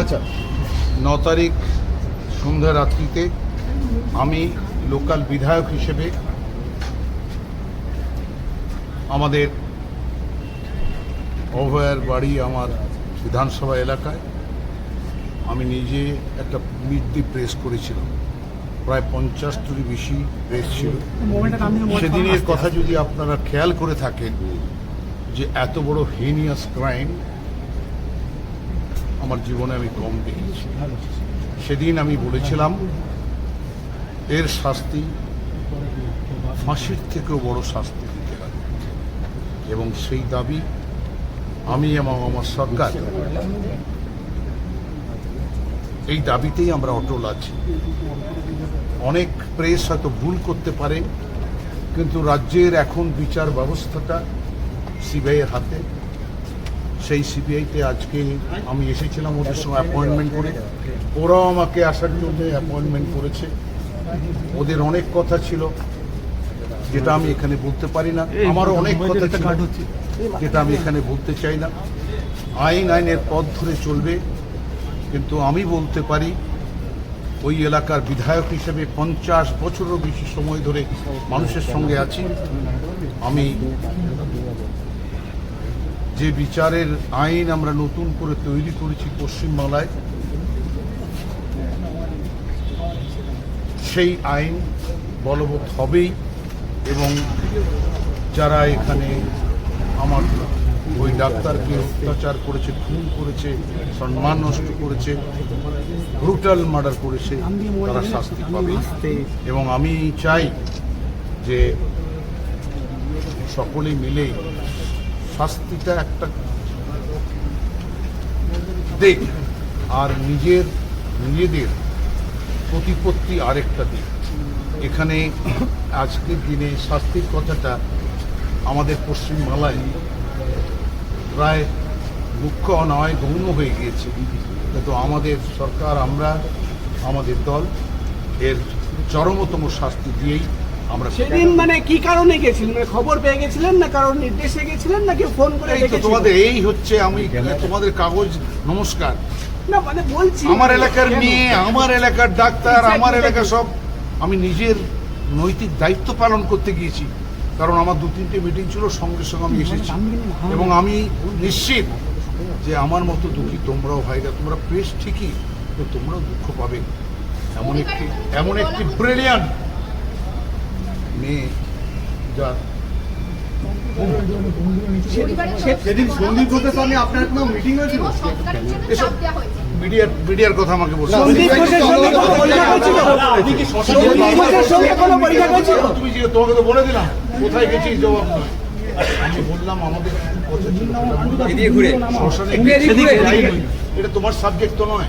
আচ্ছা ন তারিখ সন্ধ্যা রাত্রিতে আমি লোকাল বিধায়ক হিসেবে আমাদের অভয়ার বাড়ি আমার বিধানসভা এলাকায় আমি নিজে একটা মিড প্রেস করেছিলাম। প্রায় পঞ্চাশটির বেশি প্রেস ছিল। সেদিনের কথা যদি আপনারা খেয়াল করে থাকেন যে এত বড় হেনিয়াস ক্রাইম আমার জীবনে আমি কম দেখেছি। সেদিন আমি বলেছিলাম, এর শাস্তি ফাঁসির থেকেও বড় শাস্তি দিতে হবে। এবং সেই দাবি আমি এবং আমার সরকার, এই দাবিতেই আমরা অটল আছি। অনেক প্রেস হয়তো ভুল করতে পারে, কিন্তু রাজ্যের এখন বিচার ব্যবস্থাটা সিবিআইয়ের হাতে। সেই সিবিআইতে আজকে আমি এসেছিলাম ওদের সঙ্গে অ্যাপয়েন্টমেন্ট করে। ওরাও আমাকে আসার জন্য অ্যাপয়েন্টমেন্ট করেছে। ওদের অনেক কথা ছিল যেটা আমি এখানে বলতে পারি না। আমারও অনেক কথা ছিল যেটা আমি এখানে বলতে চাই না। আইন আইনের পথ ধরে চলবে কিন্তু আমি বলতে পারি ওই এলাকার বিধায়ক হিসেবে পঞ্চাশ বছরেরও বেশি সময় ধরে মানুষের সঙ্গে আছি। আমি যে বিচারের আইন আমরা নতুন করে তৈরি করেছি পশ্চিমবাংলায়, সেই আইন বলবৎ হবেই এবং যারা এখানে আমার ওই ডাক্তারকে অত্যাচার করেছে, খুন করেছে, সম্মান নষ্ট করেছে ব্রুটাল মার্ডার করেছে, তারা শাস্তি পাবে। এবং আমি চাই যে সকলে মিলে শাস্তিটা একটা দিক, আর নিজের, নিজেদের প্রতিপত্তি আরেকটা দিক। এখানে আজকের দিনে শাস্তির কথাটা আমাদের পশ্চিমবাংলায় প্রায় মুখ্য নয়, গৌণ হয়ে গিয়েছে। কিন্তু আমাদের সরকার, আমরা, আমাদের দল, এর চরমতম শাস্তি দিয়েই আমরা সেদিন মানে কি কারণে গেছিলেন? মানে খবর পেয়ে গেছিলেন না কারণ নির্দেশে গেছিলেন নাকি ফোন করে এই তো তোমাদের এই হচ্ছে আমি তোমাদের কাগজ নমস্কার। না মানে বলছি আমার এলাকার মেয়ে আমার এলাকার ডাক্তার আমার এলাকার সব আমি নিজের নৈতিক দায়িত্ব পালন করতে গিয়েছি। কারণ আমার দু তিনটে মিটিং ছিল সঙ্গে সঙ্গে আমি এসেছি। এবং আমি নিশ্চিত যে আমার মতো দুঃখী তোমরাও ভাইরা তোমরা প্রেস ঠিকই তোমরাও দুঃখ পাবে। এমন একটি এমন একটি ব্রিলিয়ান্ট মেয়ে যা। সেদিন সন্দীপ ঘোষের সঙ্গে আপনার কোনো মিটিং হয়েছিল? এসব মিডিয়ার মিডিয়ার কথা আমাকে বলছো? তুমি যে তোমাকে তো বলে দিলাম। কোথায় গেছিস জবাব আমি বললাম আমাদের কিছু কথা ছিল। এটা তোমার সাবজেক্ট তো নয়।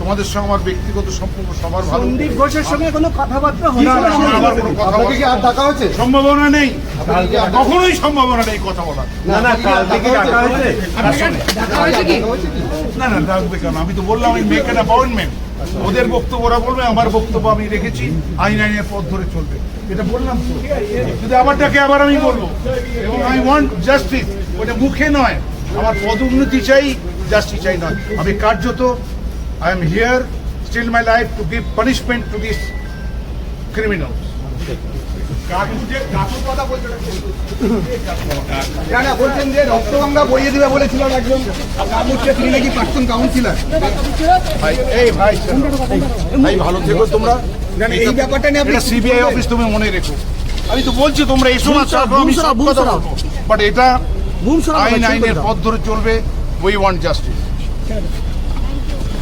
তোমাদের সঙ্গে আমার ব্যক্তিগত সম্পর্ক সবার ভালো সন্দীপ ঘোষের সঙ্গে কোনো কথাবার্তা হয়েছিল না, আমার কোনো কথা আপনাকে কি আর ডাকা হয়েছে? সম্ভাবনা নেই। কখনোই সম্ভাবনা নেই কথা বলার। না না কালকে কি ডাকা হয়েছে? ডাকা হয়েছে? কি? না না ডাকবে কেন? আমি তো বললাম আমি মেক অ্যান অ্যাপয়েন্টমেন্ট ওদের বক্তব্য ওরা বলবে আমার বক্তব্য আমি রেখেছি আইন আইনের পথ ধরে চলবে। এটা বললাম তো। যদি আবার ডাকে আবার আমি বলব। এবং আই ওয়ান্ট জাস্টিস ওটা মুখে নয়। আমার পদোন্নতি চাই জাস্টিস চাই নয়। আমি কার্যত I am here still my life to give punishment to this criminal না? না বলছেন যে রক্তগঙ্গা বইয়ে দিবে বলেছিলেন একজন কামুচ্ছে তিনি নাকি প্রাক্তন কাউন্সিলর ভাই এই ভাই ভাই ভালো থেকো তোমরা। এই ব্যাপারটা নিয়ে আপনি সিবিআই অফিস তুমি মনে রেখো। আমি তো বলছি তোমরা এসো না চাপো আমি সব কথা বলব। বাট এটা আইন ছেড়ে আইনের পথ ধরে চলবে উই ওয়ান্ট জাস্টিস